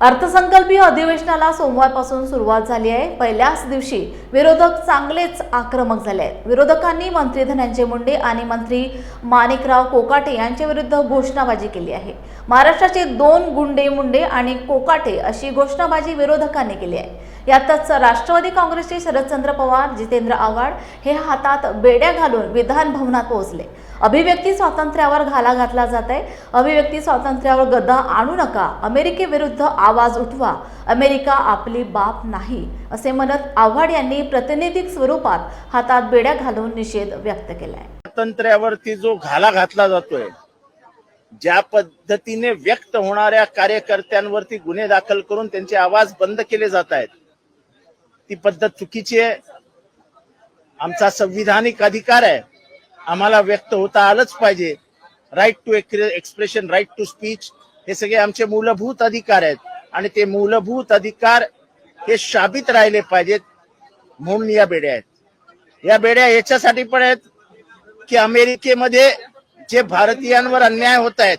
अर्थसंकल्पीय अधिवेशनाला सोमवारपासून सुरुवात झाली आहे. पहिल्याच दिवशी विरोधक चांगलेच आक्रमक झाले आहेत. विरोधकांनी मंत्री धनंजय मुंडे आणि मंत्री माणिकराव कोकाटे यांच्याविरुद्ध घोषणाबाजी केली आहे. महाराष्ट्राचे दोन गुंडे मुंडे आणि कोकाटे अशी घोषणाबाजी विरोधकांनी केली आहे. यातच राष्ट्रवादी काँग्रेसचे शरदचंद्र पवार जितेंद्र आव्हाड हे हातात बेड्या घालून विधान भवनात पोहोचले. अभिव्यक्ती स्वातंत्र्यावर घाला घातला जात आहे. अभिव्यक्ती स्वातंत्र्यावर गदा आणू नका. अमेरिकेविरुद्ध आवाज उठवा. अमेरिका आपली बाप नाही असे म्हणत आव्हाड यांनी प्रातिनिधिक स्वरूपात हातात बेड्या घालून निषेध व्यक्त केलाय. स्वातंत्र्यावरती जो घाला घातला जातोय ज्या पद्धतीने व्यक्त होणाऱ्या कार्यकर्त्यांवरती गुन्हे दाखल करून त्यांचे आवाज बंद केले जात आहेत ती पद्धत चुकीची आहे. आमचा संविधानिक अधिकार आहे. आम्हाला व्यक्त होता आलंच पाहिजे. Right to expression right to speech हे सगळे आमचे मूलभूत अधिकार आहेत. आणि ते मूलभूत अधिकार हे शाबित राहिले पाहिजेत म्हणून या बेड्या आहेत. या बेड्या याच्यासाठी पण आहेत की अमेरिकेमध्ये जे भारतीयांवर अन्याय होत आहेत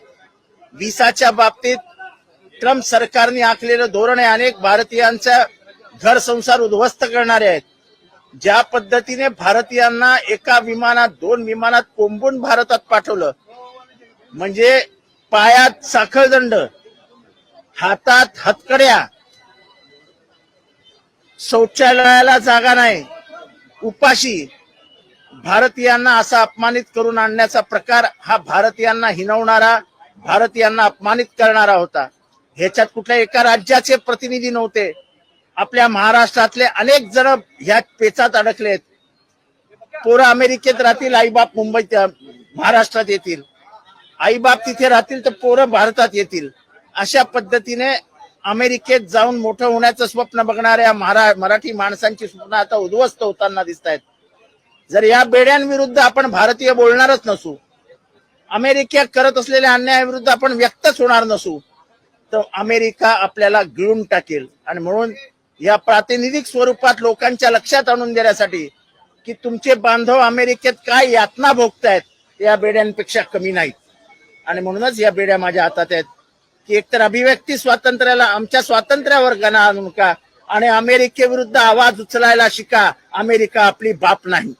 विसाच्या बाबतीत ट्रम्प सरकारने आखलेलं धोरण आहे अनेक भारतीयांचा घर संसार उद्ध्वस्त करणारे आहेत. ज्या पद्धतीने भारतीयांना एका विमानात दोन विमानात कोंबून भारतात पाठवलं म्हणजे पायात साखळदंड हातात हतकड्या. शौचालयाला जागा नाही. उपाशी. भारतीयांना असा अपमानित करून आणण्याचा प्रकार हा भारतीयांना हिनवणारा भारतीयांना अपमानित करणारा होता. ह्याच्यात कुठल्या एका राज्याचे प्रतिनिधी नव्हते. आपल्या महाराष्ट्रातले अनेक जण ह्या पेचात अडकलेत. पोरं अमेरिकेत राहतील आईबाप मुंबईत महाराष्ट्रात येतील. आईबाप तिथे राहतील तर पोरं भारतात येतील. अशा पद्धतीने अमेरिकेत जाऊन मोठं होण्याचं स्वप्न बघणाऱ्या महारा मराठी माणसांची स्वप्न आता उद्ध्वस्त होताना दिसत आहेत जर या बेड्यांविरुद्ध आपण भारतीय बोलणारच नसू अमेरिका करत असलेल्या अन्यायाविरुद्ध आपण व्यक्तच होणार नसू तर अमेरिका आपल्याला गिळून टाकेल. आणि म्हणून या प्रातिनिधिक स्वरूपात लोकांच्या लक्षात आणून देण्यासाठी की तुमचे बांधव अमेरिकेत काय यातना भोगतायत या बेड्यांपेक्षा कमी नाहीत. आणि म्हणूनच या बेड्या माझ्या हातात आहेत. की एकतर अभिव्यक्ती स्वातंत्र्याला आमच्या स्वातंत्र्यावर गणा आणू नका आणि अमेरिकेविरुद्ध आवाज उचलायला शिका. अमेरिका आपली बाप नाही.